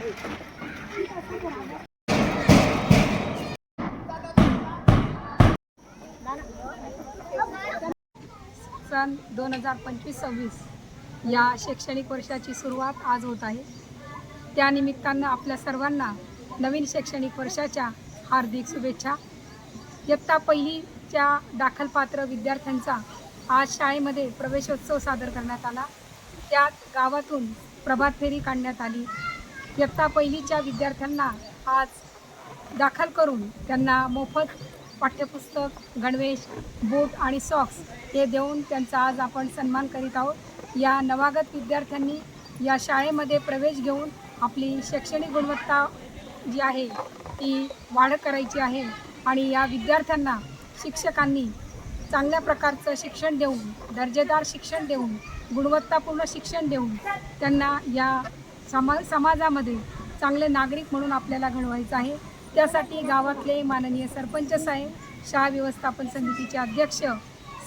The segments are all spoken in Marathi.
सन दोन हजार पंचवीस सव्वीस या शैक्षणिक वर्षाची सुरुवात आज होत आहे. त्यानिमित्तानं आपल्या सर्वांना नवीन शैक्षणिक वर्षाच्या हार्दिक शुभेच्छा. इयत्ता पहिलीच्या दाखलपात्र विद्यार्थ्यांचा आज शाळेमध्ये प्रवेशोत्सव सादर करण्यात आला. त्यात गावातून प्रभात फेरी काढण्यात आली. इयत्ता पहिलीच्या विद्यार्थ्यांना आज दाखल करून त्यांना मोफत पाठ्यपुस्तक गणवेश बूट आणि सॉक्स हे देऊन त्यांचा आज आपण सन्मान करीत आहोत. या नवागत विद्यार्थ्यांनी या शाळेमध्ये प्रवेश घेऊन आपली शैक्षणिक गुणवत्ता जी आहे ती वाढ करायची आहे आणि या विद्यार्थ्यांना शिक्षकांनी चांगल्या प्रकारचं शिक्षण देऊन दर्जेदार शिक्षण देऊन गुणवत्तापूर्ण शिक्षण देऊन त्यांना या समा समाजामध्ये चांगले नागरिक म्हणून आपल्याला घडवायचं आहे. त्यासाठी गावातले माननीय सरपंच साहेब शाळा व्यवस्थापन समितीचे अध्यक्ष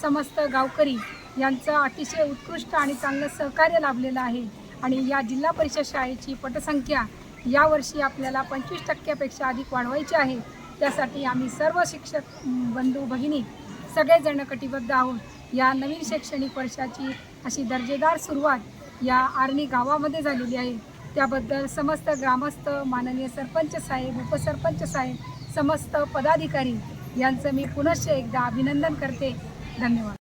समस्त गावकरी यांचं अतिशय उत्कृष्ट आणि चांगलं सहकार्य लाभलेलं आहे. आणि या जिल्हा परिषद शाळेची पटसंख्या यावर्षी आपल्याला पंचवीस टक्क्यापेक्षा अधिक वाढवायची आहे. त्यासाठी आम्ही सर्व शिक्षक बंधू भगिनी सगळेजण कटिबद्ध आहोत. या नवीन शैक्षणिक वर्षाची अशी दर्जेदार सुरुवात या आर्णी गावामध्ये झालेली आहे. त्याबद्दल समस्त ग्रामस्थ माननीय सरपंच साहेब उपसरपंच साहेब समस्त पदाधिकारी यांचं मी पुनश्च एकदा अभिनंदन करते. धन्यवाद.